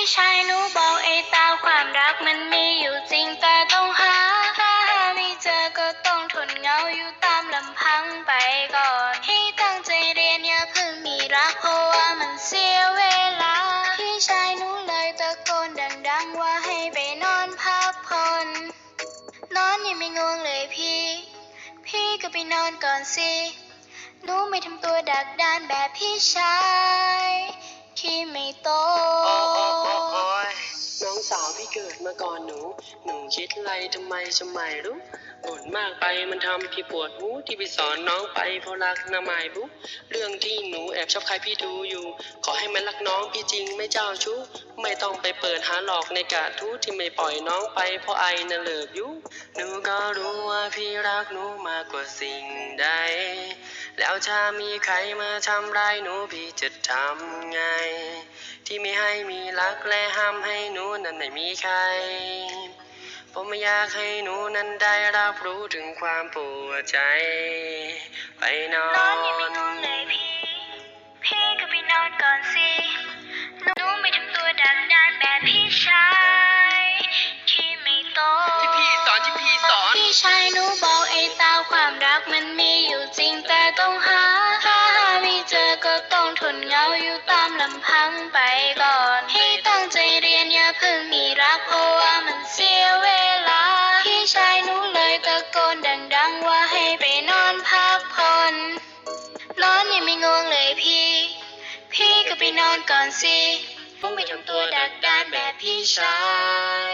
พี่ชายหนูบอกไอ้ตาความรักมันมีอยู่จริงแต่ต้องหาถ้าหาไม่เจอก็ต้องทนเหงาอยู่ตามลำพังไปก่อน ให้ตั้งใจเรียนอย่าเพิ่งมีรักเพราะว่ามันเสียเวลา พี่ชายหนูเลยตะโกนดังๆว่าให้ไปนอนพักผ่อนนอนยังไม่ง่วงเลยพี่ พี่ก็ไปนอนก่อนสิหนูไม่ทำตัวดักดานแบบพี่ชายที่ไม่โต มาก่อนหนู หนูคิดอะไรทำไมจะไม่รู้บ่นมากไปมันทำพี่ปวดหูที่พี่สอนน้องไปเพราะรักนะไม่รู้เรื่องที่หนูแอบชอบใครพี่ดูอยู่ ขอให้มันรักน้องพี่จริงไม่เจ้าชู้ ไม่ต้องไปเปิดหาหลอกในกาทูที่ไม่ปล่อยน้องไปเพราะไอน่ะเลิกอยู่หนูก็รู้ว่าพี่รักหนูมากกว่าสิ่งใด แล้วถ้ามีใครมาทำร้ายหนูพี่จะทำไง ที่ไม่ให้มีรักและห้ามให้หนูนั้นไม่มีใคร ผมไม่อยากให้หนูนั้นได้รับรู้ถึงความปวดใจ ไปนอนนอนยังไม่ง่วงเลยพี่ พี่ก็ไปนอนก่อนสิหนูไม่ทำตัวดักดานแบบพี่ชายที่ไม่โตที่พี่สอนที่พี่สอน พี่ชายหนูบอกไอ้ตาความรัก นเหงาอยู่ตามลำพังไปก่อน ให้ตั้งใจเรียนอย่าเพิ่งมีรักเพราะว่ามันเสียเวลา พี่ชายหนูเลยตะโกนดังๆว่าให้ไปนอนพักผ่อน นอนยังไม่ง่วงเลยพี่ พี่ก็ไปนอนก่อนสิผมไม่ทำตัวดักดานแบบพี่ชาย